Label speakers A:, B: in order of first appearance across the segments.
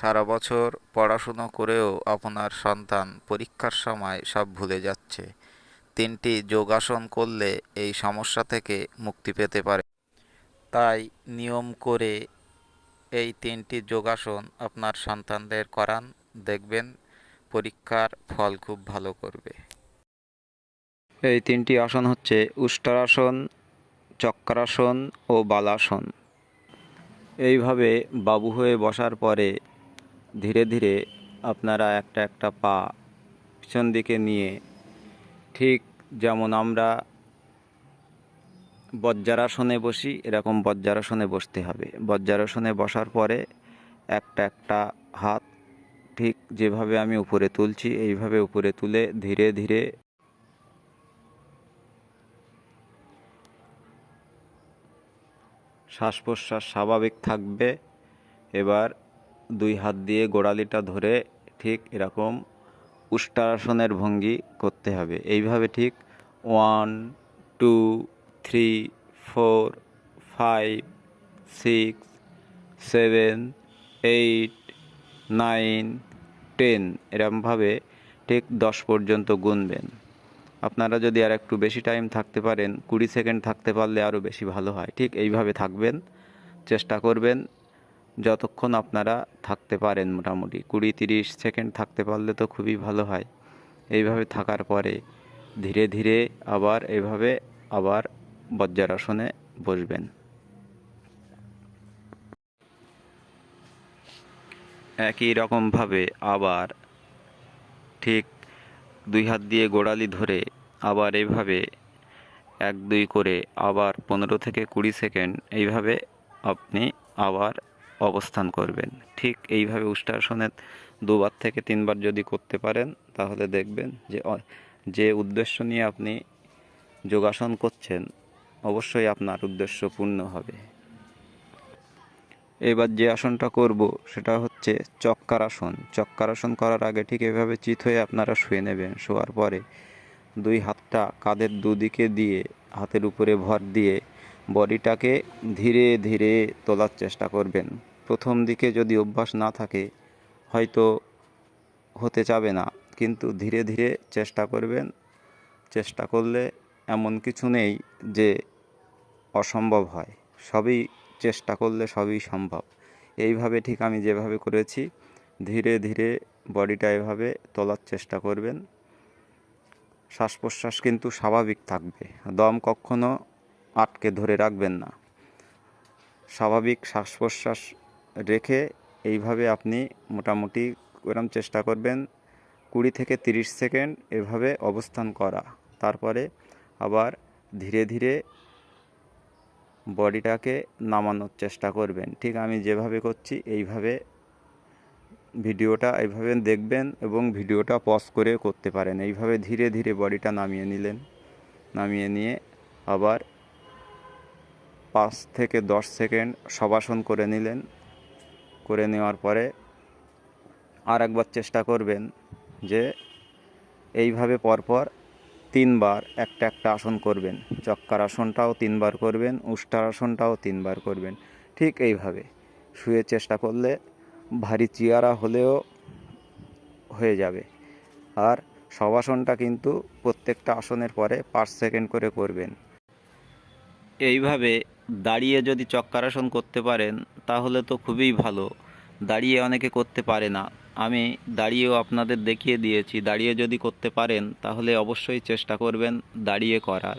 A: সারা বছর পড়াশুনো করেও আপনার সন্তান পরীক্ষার সময় সব ভুলে যাচ্ছে। তিনটি যোগাসন করলে এই সমস্যা থেকে মুক্তি পেতে পারে। তাই নিয়ম করে এই তিনটি যোগাসন আপনার সন্তানদের করান। দেখবেন পরীক্ষার ফল খুব ভালো করবে।
B: এই তিনটি আসন হচ্ছে উষ্ট্রাসন, চক্রাসন ও বালাসন। এইভাবে বাবু হয়ে বসার পরে ধীরে ধীরে আপনারা একটা একটা পা পিছন দিকে নিয়ে ঠিক যেমন আমরা বজ্রাসনে বসি, এরকম বজ্রাসনে বসতে হবে। বজ্রাসনে বসার পরে একটা একটা হাত ঠিক যেভাবে আমি উপরে তুলছি, এইভাবে উপরে তুলে ধীরে ধীরে শ্বাস প্রশ্বাস স্বাভাবিক থাকবে। এবার দুই হাত দিয়ে গোড়ালিটা ধরে ঠিক এরকম উষ্ট্রাসনের ভঙ্গি করতে হবে। এইভাবে ঠিক one, two, three, four, five, six, seven, eight, nine, ten এরমভাবে ঠিক দশ পর্যন্ত গুনবেন। আপনারা যদি আর একটু বেশি টাইম থাকতে পারেন, কুড়ি সেকেন্ড থাকতে পারলে আরও বেশি ভালো হয়। ঠিক এইভাবে থাকবেন, চেষ্টা করবেন। যতক্ষণ আপনারা থাকতে পারেন মোটামুটি কুড়ি তিরিশ সেকেন্ড থাকতে পারলে তো খুবই ভালো হয়। এইভাবে থাকার পরে ধীরে ধীরে আবার এভাবে আবার বজ্রাসনে বসবেন। একই রকমভাবে আবার ঠিক দুই হাত দিয়ে গোড়ালি ধরে আবার এইভাবে এক দুই করে আবার পনেরো থেকে কুড়ি সেকেন্ড এইভাবে আপনি আবার অবস্থান করবেন। ঠিক এইভাবে উষ্ট্রাসনের দুবার থেকে তিনবার যদি করতে পারেন, তাহলে দেখবেন যে যে উদ্দেশ্য নিয়ে আপনি যোগাসন করছেন, অবশ্যই আপনার উদ্দেশ্য পূর্ণ হবে। এবার যে আসনটা করব, সেটা হচ্ছে চক্কারাসন। চক্কারাসন করার আগে ঠিক এভাবে চিত হয়ে আপনারা শুয়ে নেবেন। শোয়ার পরে দুই হাতটা কাঁধের দুদিকে দিয়ে, হাতের উপরে ভর দিয়ে বডিটাকে ধীরে ধীরে তোলার চেষ্টা করবেন। প্রথম দিকে যদি অভ্যাস না থাকে, হয়তো হতে চাবে না। কিন্তু ধীরে ধীরে চেষ্টা করবেন, চেষ্টা করলে এমন কিছু নেই যে অসম্ভব হয়। সবই চেষ্টা করলে সবই সম্ভব। এইভাবে ঠিক আমি যেভাবে করেছি, ধীরে ধীরে বডিটা এভাবে তোলার চেষ্টা করবেন। শ্বাস প্রশ্বাস কিন্তু স্বাভাবিক থাকবে। দম কখনো আটকে ধরে রাখবেন না। স্বাভাবিক শ্বাস প্রশ্বাস রেখে এইভাবে আপনি মোটামুটি এরম চেষ্টা করবেন কুড়ি থেকে তিরিশ সেকেন্ড এভাবে অবস্থান করা। তারপরে আবার ধীরে ধীরে বডিটাকে নামানোর চেষ্টা করবেন। ঠিক আমি যেভাবে করছি এইভাবে ভিডিওটা এইভাবে দেখবেন এবং ভিডিওটা পজ করে করতে পারেন। এইভাবে ধীরে ধীরে বডিটা নামিয়ে নিলেন। নামিয়ে নিয়ে আবার পাঁচ থেকে দশ সেকেন্ড সবাসন করে নিলেন। করে নেওয়ার পরে আর একবার চেষ্টা করবেন যে এইভাবে পরপর তিনবার একটা একটা আসন করবেন। চক্কার আসনটাও তিনবার করবেন উষ্ঠার আসনটাও তিনবার করবেন। ঠিক এইভাবে শুয়ে চেষ্টা করলে ভারী চিয়ারা হলেও হয়ে যাবে। আর সবাসনটা কিন্তু প্রত্যেকটা আসনের পরে পাঁচ সেকেন্ড করে করবেন। এইভাবে দাঁড়িয়ে যদি চক্কারাসন করতে পারেন, তাহলে তো খুবই ভালো। দাঁড়িয়ে অনেকে করতে পারে না। আমি দাঁড়িয়েও আপনাদের দেখিয়ে দিয়েছি, দাঁড়িয়ে যদি করতে পারেন, তাহলে অবশ্যই চেষ্টা করবেন দাঁড়িয়ে করার।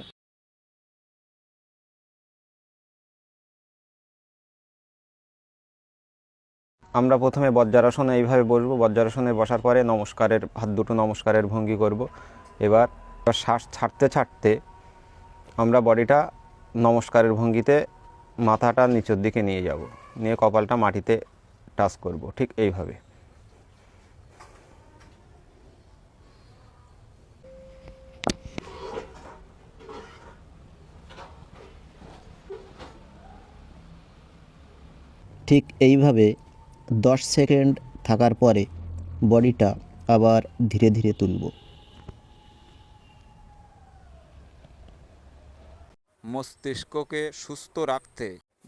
B: আমরা প্রথমে বজ্রাসনে এইভাবে বসবো। বজ্রাসনে বসার পরে নমস্কারের, হাত দুটো নমস্কারের ভঙ্গি করব। এবার শ্বাস ছাড়তে ছাড়তে আমরা বডিটা নমস্কারের ভঙ্গিতে মাথাটা নিচের দিকে নিয়ে যাব। নিয়ে কপালটা মাটিতে টাচ করব, ঠিক এইভাবে।
C: ঠিক এইভাবে দশ সেকেন্ড থাকার পরে বডিটা আবার ধীরে ধীরে তুলব।
A: মস্তিষ্ককে সুস্থ রাখতে।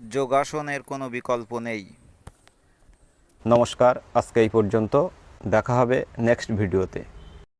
A: যোগাসনের কোনো বিকল্প নেই।
B: নমস্কার আজকে এই পর্যন্ত। দেখা হবে নেক্সট ভিডিওতে।